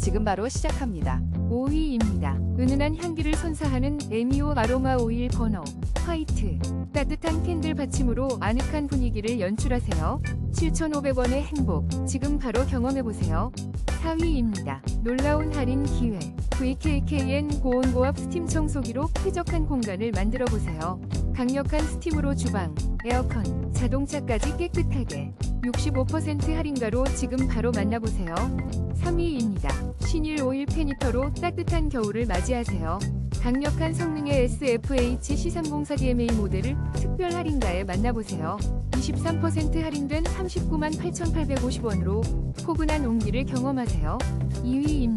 지금 바로 시작합니다. 5위입니다. 은은한 향기를 선사하는 에미오 아로마 오일 버너 화이트 따뜻한 캔들 받침으로 아늑한 분위기를 연출하세요. 7,500원의 행복 지금 바로 경험해보세요. 4위입니다. 놀라운 할인 기회 VKKN 고온고압 스팀 청소기로 쾌적한 공간을 만들어보세요. 강력한 스팀으로 주방, 에어컨, 자동차까지 깨끗하게 65% 할인가로 지금 바로 만나보세요. 3위입니다. 신일 오일 페니터로 따뜻한 겨울을 맞이하세요. 강력한 성능의 SFH C304DMA 모델을 특별 할인가에 만나보세요. 23% 할인된 39만 8,850원으로 포근한 온기를 경험하세요. 2위입니다.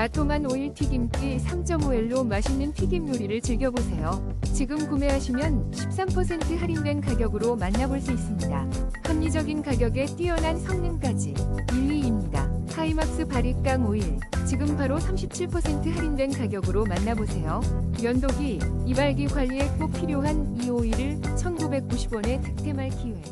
아토만 오일 튀김기 3.5L로 맛있는 튀김 요리를 즐겨보세요. 지금 구매하시면 13% 할인된 가격으로 만나볼 수 있습니다. 합리적인 가격에 뛰어난 성능까지 1위입니다. 하이막스 바리깡 오일 지금 바로 37% 할인된 가격으로 만나보세요. 면도기, 이발기 관리에 꼭 필요한 이 오일을 1990원에 득템할 기회.